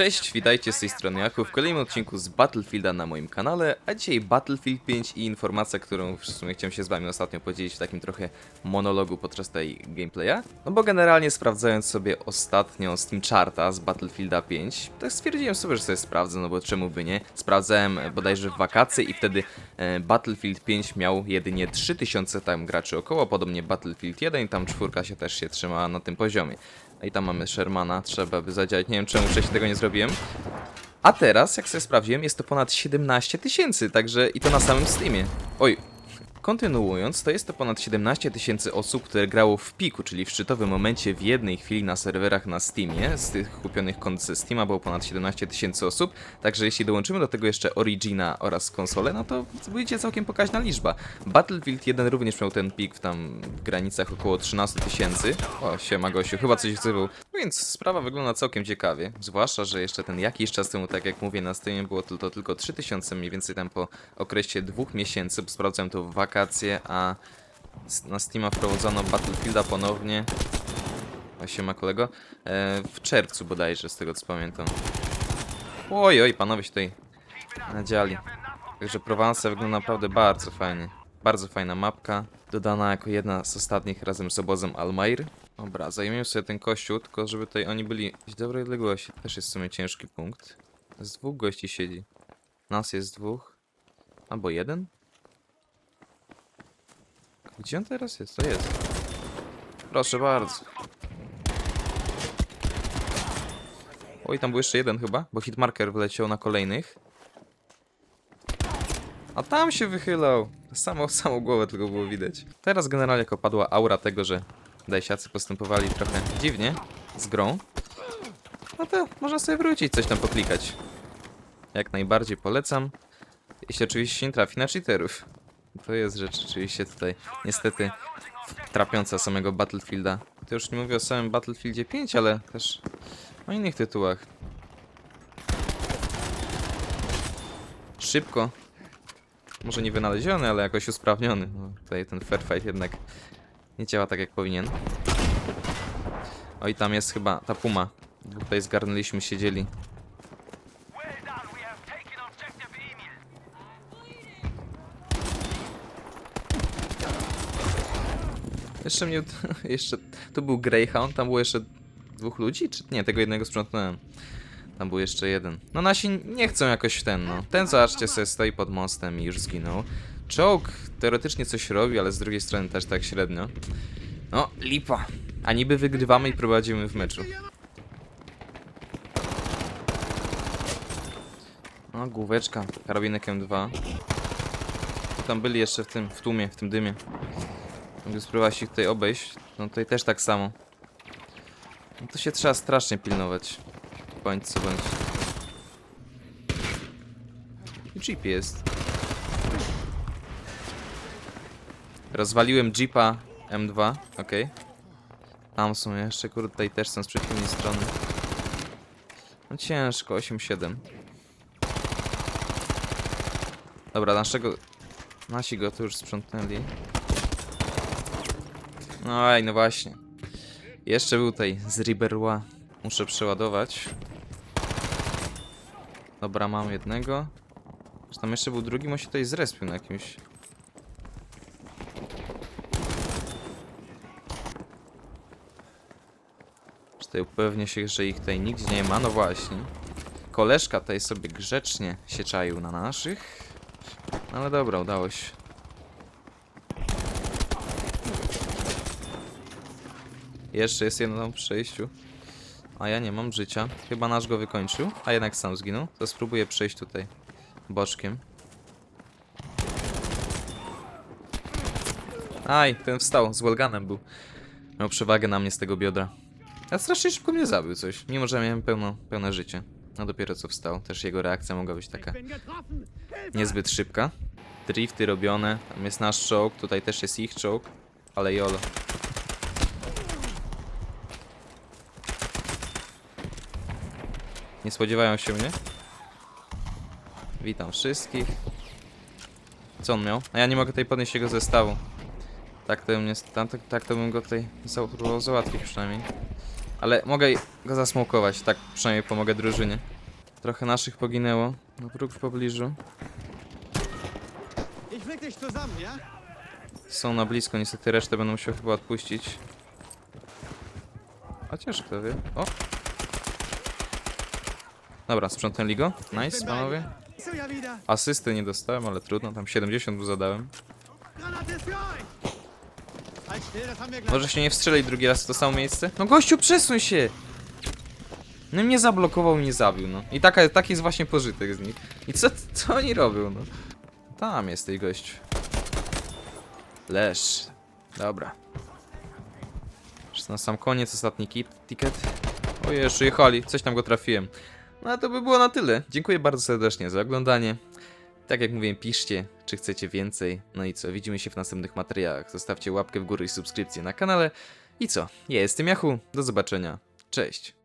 Cześć, witajcie z tej strony Jaku w kolejnym odcinku z Battlefielda na moim kanale, a dzisiaj Battlefield 5 i informacja, którą w sumie chciałem się z wami ostatnio podzielić w takim trochę monologu podczas tej gameplaya. No bo generalnie sprawdzając sobie ostatnio Steam Charta z Battlefielda 5, to stwierdziłem sobie, że sobie sprawdzę, no bo czemu by nie. Sprawdzałem bodajże w wakacje i wtedy e, Battlefield 5 miał jedynie 3000 tam graczy około, podobnie Battlefield 1, tam czwórka się też się trzymała na tym poziomie. No i tam mamy Shermana, trzeba by zadziałać. Nie wiem czemu wcześniej tego nie zrobiłem. A teraz, jak sobie sprawdziłem, jest to ponad 17 tysięcy, także i to na samym Steamie. Oj, kontynuując, to jest to ponad 17 tysięcy osób, które grało w piku, czyli w szczytowym momencie w jednej chwili na serwerach na Steamie. Z tych kupionych kont ze Steama było ponad 17 tysięcy osób, także jeśli dołączymy do tego jeszcze Origina oraz konsolę, no to będzie całkiem pokaźna liczba. Battlefield 1 również miał ten pik w tam w granicach około 13 tysięcy. O, siema gościu, chyba coś wzywał. Więc sprawa wygląda całkiem ciekawie, zwłaszcza, że jeszcze ten jakiś czas temu, tak jak mówię, na Steamie było to, to tylko 3000 mniej więcej tam po okresie dwóch miesięcy, bo sprawdzałem to w wakacje, a na Steama wprowadzono Battlefielda ponownie. O, siema kolego. E, w czerwcu bodajże, z tego co pamiętam. Oj, oj, panowie się tutaj nadziali. Także Provence wygląda naprawdę bardzo fajnie. Bardzo fajna mapka, dodana jako jedna z ostatnich razem z obozem Almair. Dobra, zajmiemy sobie ten kościół, tylko żeby tutaj oni byli w dobrej odległości. Też jest w sumie ciężki punkt. Z dwóch gości siedzi. Nas jest dwóch. Albo jeden? Gdzie on teraz jest? To jest. Proszę bardzo. Oj, tam był jeszcze jeden chyba, bo hitmarker wleciał na kolejnych. A tam się wychylał. Samą, samą głowę tylko było widać. Teraz generalnie jak opadła aura tego, że dajsiacy postępowali trochę dziwnie z grą, no to można sobie wrócić, coś tam poklikać. Jak najbardziej polecam. Jeśli oczywiście nie trafi na cheaterów. To jest rzecz oczywiście tutaj niestety trapiąca samego Battlefielda. To już nie mówię o samym Battlefieldzie 5, ale też o innych tytułach. Szybko. Może nie wynaleziony, ale jakoś usprawniony. No, tutaj ten fair fight jednak nie działa tak jak powinien. O i tam jest chyba ta puma. Tutaj zgarnęliśmy, siedzieli. Jeszcze mnie. Jeszcze. To był Greyhound, tam było jeszcze dwóch ludzi? Czy nie, tego jednego sprzątnąłem. Tam był jeszcze jeden. No nasi nie chcą jakoś ten, no. Ten zobaczcie sobie stoi pod mostem i już zginął. Czołg teoretycznie coś robi, ale z drugiej strony też tak średnio. No, lipa. A niby wygrywamy i prowadzimy w meczu. No, główeczka, karabinek M2. Tam byli jeszcze w tym, w tłumie, w tym dymie. Mogę spróbować ich tutaj obejść. No tutaj też tak samo. No to się trzeba strasznie pilnować. Co bądź. Jeep jest. Rozwaliłem Jeepa M2, okej. Tam są jeszcze, kurde, tutaj też są z przeciwnej strony. No ciężko, 8-7. Dobra, naszego... Nasi go tu już sprzątnęli. No ej, no właśnie. Jeszcze był tutaj z Riberła. Muszę przeładować. Dobra, mam jednego. Czy tam jeszcze był drugi? On się tutaj zrespił na jakimś... Czy tutaj upewnię się, że ich tutaj nigdzie nie ma? No właśnie. Koleżka tutaj sobie grzecznie się czaił na naszych. No Ale dobra, udało się. Jeszcze jest jedno tam w przejściu. A ja nie mam życia. Chyba nasz go wykończył, a jednak sam zginął. To spróbuję przejść tutaj boczkiem. Aj, ten wstał, z Welganem był. Miał przewagę na mnie z tego biodra. A strasznie szybko mnie zabił coś, mimo że miałem pełno, pełne życie. No dopiero co wstał, też jego reakcja mogła być taka niezbyt szybka. Drifty robione, tam jest nasz czołg, tutaj też jest ich czołg, ale jolo. Nie spodziewają się mnie. Witam wszystkich. Co on miał? A ja nie mogę tutaj podnieść jego zestawu. Tak to bym, nie, tam, tak, tak to bym go tutaj próbował załatwić przynajmniej. Ale mogę go zasmokować, tak przynajmniej pomogę drużynie. Trochę naszych poginęło. No wróg w pobliżu. Są na blisko, niestety resztę będę musiał chyba odpuścić. Chociaż kto wie. O! Dobra, sprzątnęli go. Nice, panowie. Asysty nie dostałem, ale trudno, tam 70 mu zadałem. Może się nie wstrzelić drugi raz w to samo miejsce? No gościu, przesuń się! No mnie zablokował mnie zabił, no. I taka, taki jest właśnie pożytek z nich. I co, co oni robią, no? Tam jest tej gościu. Lesz. Dobra. Już na sam koniec, ostatni kit, ticket. O jeszcze jechali, coś tam go trafiłem. No a to by było na tyle. Dziękuję bardzo serdecznie za oglądanie. Tak jak mówiłem, piszcie, czy chcecie więcej. No i co, widzimy się w następnych materiałach. Zostawcie łapkę w górę i subskrypcję na kanale. I co, ja jestem Yahoo, do zobaczenia. Cześć.